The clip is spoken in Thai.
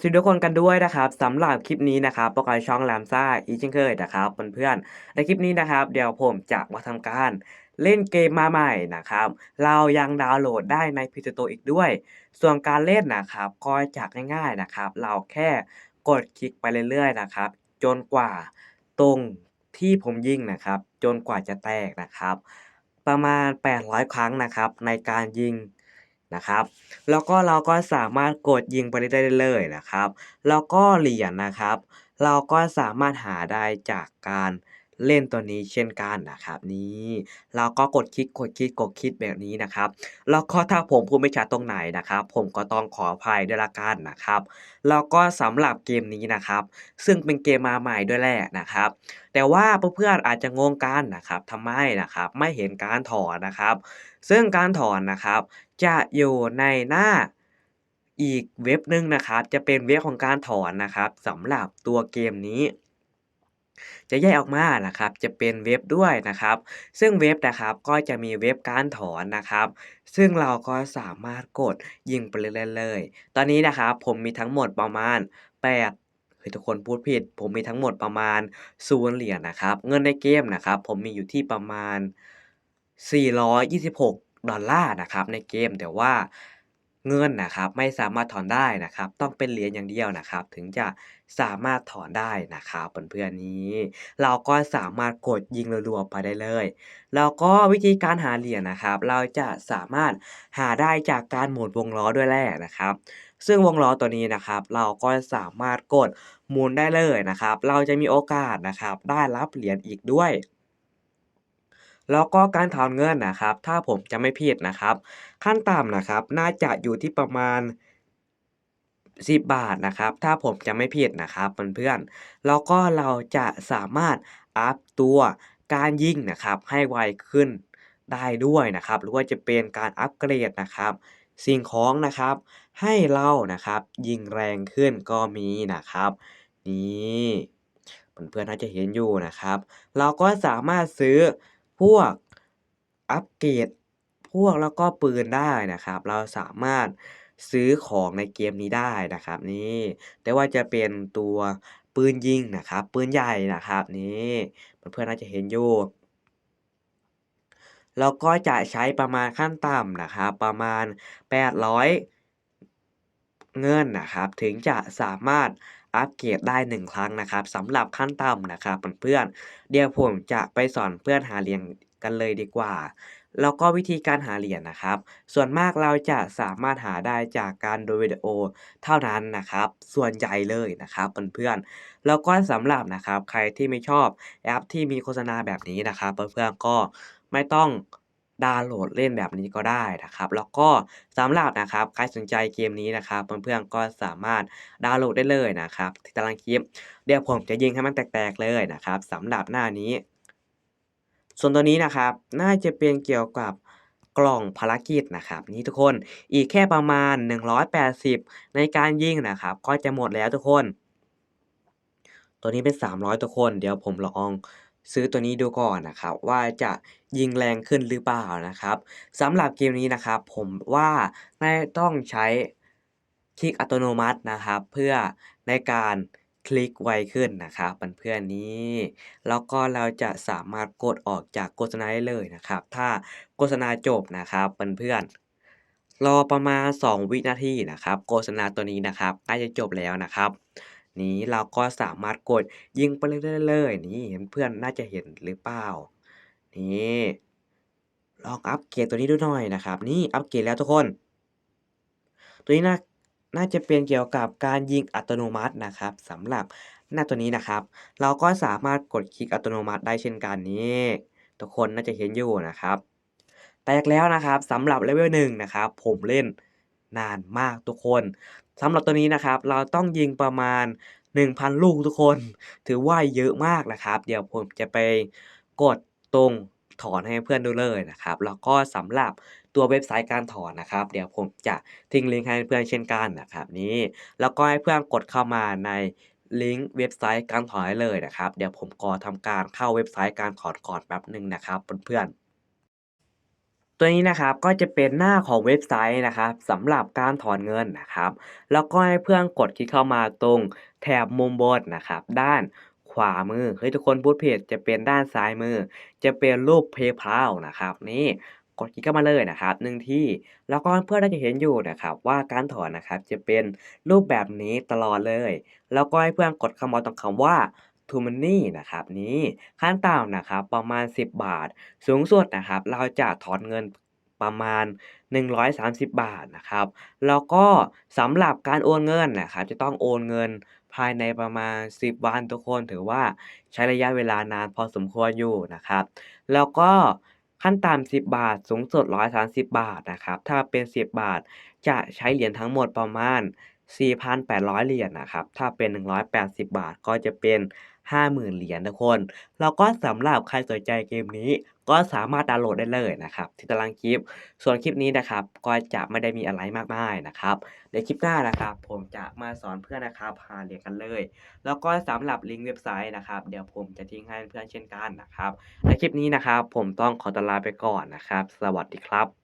สวัสดีทุกคนกันด้วยนะครับสำหรับคลิปนี้นะครับประกอบช่องแรมซ่าอีกเช่นเคยนะครับเพื่อนๆในคลิปนี้นะครับ เดี๋ยวผมจะมาทำการเล่นเกมมาใหม่นะครับ เรายังดาวน์โหลดได้ในพีโตอีกด้วย ส่วนการเล่นนะครับก็จะง่ายๆนะครับ เราแค่กดคลิกไปเรื่อยๆนะครับ จนกว่าตรงที่ผมยิงนะครับ จนกว่าจะแตกนะครับ ประมาณ 800 ครั้งนะครับ ในการยิง นะครับ แล้วก็เราก็สามารถกดยิงไปได้เลยนะครับ แล้วก็เหรียญนะครับ เราก็สามารถหาได้จากการ เล่นตัวนี้เช่นกันนะครับนี่เราก็กดคลิกกดคลิกกดคลิกแบบนี้นะครับแล้วก็ถ้าผมพูดไม่ชัดตรงไหนนะครับ ผมก็ต้องขออภัยด้วยละกันนะครับแล้วก็สำหรับเกมนี้นะครับ ซึ่งเป็นเกมมาใหม่ด้วยแหละนะครับ แต่ว่าเพื่อนๆอาจจะงงกันนะครับทำไมนะครับไม่เห็นการถอนนะครับ ซึ่งการถอนนะครับจะอยู่ในหน้าอีกเว็บหนึ่งนะครับ จะเป็นเว็บของการถอนนะครับสำหรับตัวเกมนี้ จะแยกออกมานะครับจะเป็นเว็บด้วยนะครับ ซึ่งเว็บนะครับก็จะมีเว็บการถอนนะครับ ซึ่งเราก็สามารถกดยิงไปเรื่อยๆเลย ตอนนี้นะครับผมมีทั้งหมดประมาณ 8เฮ้ยทุกคนพูดผิด ผมมีทั้งหมดประมาณ0เหรียญนะครับ เงินในเกมนะครับ ผมมีอยู่ที่ประมาณ 426 ดอลลาร์นะครับในเกมแต่ว่า เงินนะครับไม่สามารถถอนได้นะครับ ต้องเป็นเหรียญอย่างเดียวนะครับ ถึงจะสามารถถอนได้นะครับเพื่อนๆนี้ เราก็สามารถกดยิงรัวๆไปได้เลยแล้วก็วิธีการหาเหรียญนะครับ เราจะสามารถหาได้จากการหมุนวงล้อด้วยแหละนะครับ ซึ่งวงล้อตัวนี้นะครับ เราก็สามารถกดหมุนได้เลยนะครับ เราจะมีโอกาสนะครับ ได้รับเหรียญอีกด้วย แล้วก็การถอนเงินนะครับ ถ้าผมจะไม่ผิดนะครับ ขั้นต่ำนะครับ น่าจะอยู่ที่ประมาณ 10 บาทนะครับ ถ้าผมจะไม่ผิดนะครับเพื่อนๆแล้วก็เราจะสามารถอัพตัวการยิงนะครับให้ไวขึ้นได้ด้วยนะครับ หรือว่าจะเป็นการอัปเกรดนะครับ สิ่งของนะครับ ให้เรานะครับยิงแรงขึ้นก็มีนะครับ นี่เพื่อนๆน่าจะเห็นอยู่นะครับ เราก็สามารถซื้อ พวกอัปเกรดพวกแล้วก็ปืนได้นะครับ เราสามารถซื้อของในเกมนี้ได้นะครับนี่แต่ว่าจะเป็นตัวปืนยิงนะครับ ปืนใหญ่นะครับนี่เพื่อนๆน่าจะเห็นอยู่แล้วก็จะใช้ประมาณขั้นต่ำนะครับประมาณ 800 เงินนะครับ ถึงจะสามารถ อัปเกรดได้ 1 ครั้งนะครับสำหรับขั้นต่ำนะครับเพื่อนๆเดี๋ยวผมจะไปสอนเพื่อนหาเหรียญกันเลยดีกว่า แล้วก็วิธีการหาเหรียญนะครับ ส่วนมากเราจะสามารถหาได้จากการดูวิดีโอเท่านั้นนะครับ ส่วนใหญ่เลยนะครับเพื่อนๆแล้วก็สำหรับนะครับใครที่ไม่ชอบแอปที่มีโฆษณาแบบนี้นะครับเพื่อนๆก็ไม่ต้อง ดาวน์โหลดเล่นแบบนี้ก็ได้นะครับแล้วก็สำหรับนะครับใครสนใจเกมนี้นะครับเพื่อนๆก็สามารถดาวน์โหลดได้เลยนะครับที่ตารางคลิป เดี๋ยวผมจะยิงให้มันแตกๆเลยนะครับสำหรับหน้านี้ ส่วนตัวนี้นะครับน่าจะเป็นเกี่ยวกับกล่องภารกิจนะครับนี่ทุกคนอีกแค่ประมาณ 180 ในการยิงนะครับ ก็จะหมดแล้วทุกคน ตัวนี้เป็น 300 ทุกคน เดี๋ยวผมลอง ซื้อตัวนี้ดูก่อนนะครับ ว่าจะยิงแรงขึ้นหรือเปล่านะครับสำหรับเกมนี้นะครับ ผมว่าน่าต้องใช้คลิกอัตโนมัตินะครับ เพื่อในการคลิกไวขึ้นนะครับเพื่อนๆนี้ แล้วก็เราจะสามารถกดออกจากโฆษณาได้เลยนะครับ ถ้าโฆษณาจบนะครับเพื่อนๆรอประมาณ 2 วินาทีนะครับ โฆษณาตัวนี้นะครับใกล้จะจบแล้วนะครับ นี้เราก็สามารถกดยิงไปเรื่อยๆเลยนี่เพื่อนน่าจะเห็นหรือเปล่า นี่ลองอัปเกรดตัวนี้ดูหน่อยนะครับ นี่อัปเกรดแล้วทุกคน ตัวนี้น่าน่าจะเป็นเกี่ยวกับการยิงอัตโนมัตินะครับสำหรับหน้าตัวนี้นะครับ เราก็สามารถกดคลิกอัตโนมัติได้เช่นกันนี่ทุกคนน่าจะเห็นอยู่นะครับแตกแล้วนะครับสำหรับเลเวลหนึ่งนะครับ ผมเล่นนานมากทุกคน สำหรับตัวนี้นะครับ เราต้องยิงประมาณ 1,000 ลูกทุกคน ถือว่าเยอะมากนะครับ เดี๋ยวผมจะไปกดตรงถอนให้เพื่อนดูเลยนะครับ แล้วก็สำหรับตัวเว็บไซต์การถอนนะครับ เดี๋ยวผมจะทิ้งลิงก์ให้เพื่อนเช่นกันนะครับนี้แล้วก็ให้เพื่อนกดเข้ามาในลิงก์เว็บไซต์การถอนเลยนะครับ เดี๋ยวผมก็ทำการเข้าเว็บไซต์การถอนก่อนแป๊บหนึ่งนะครับเพื่อนๆ ตัวนี้นะครับก็จะเป็นหน้าของเว็บไซต์นะครับสำหรับการถอนเงินนะครับ แล้วก็ให้เพื่อนกดคลิกเข้ามาตรงแถบมุมบนนะครับ ด้านขวามือเฮ้ยทุกคนพูดผิดจะเป็นด้านซ้ายมือ จะเป็นรูป PayPal นะครับ นี่กดคลิกเข้ามาเลยนะครับหนึ่งที่แล้วก็เพื่อนน่าจะเห็นอยู่นะครับ ว่าการถอนนะครับจะเป็นรูปแบบนี้ตลอดเลย แล้วก็ให้เพื่อนกดคำว่าตรงคำว่า to money นะครับนี้ขั้นต่ำนะครับประมาณ 10 บาท สูงสุดนะครับเราจะถอนเงินประมาณ 130 บาทนะครับ แล้วก็สำหรับการโอนเงินนะครับ จะต้องโอนเงินภายในประมาณ 10 วันทุกคนถือว่าใช้ระยะเวลานานพอสมควรอยู่นะครับ แล้วก็ขั้นต่ำ10 บาท สูงสุด 130 บาทนะครับ ถ้าเป็น 10 บาทจะใช้เหรียญทั้งหมดประมาณ 4,800 เหรียญนะครับ ถ้าเป็น 180 บาทก็จะเป็น 50,000 เหรียญทุกคน แล้วก็สำหรับใครสนใจเกมนี้ ก็สามารถดาวน์โหลดได้เลยนะครับ ที่ตารางคลิป ส่วนคลิปนี้นะครับ ก็จะไม่ได้มีอะไรมากมายนะครับในคลิปหน้านะครับ ผมจะมาสอนเพื่อนนะครับหาเหรียญกันเลย แล้วก็สำหรับลิงก์เว็บไซต์นะครับ เดี๋ยวผมจะทิ้งให้เพื่อนเช่นกันนะครับในคลิปนี้นะครับ ผมต้องขอตลาไปก่อนนะครับ สวัสดีครับ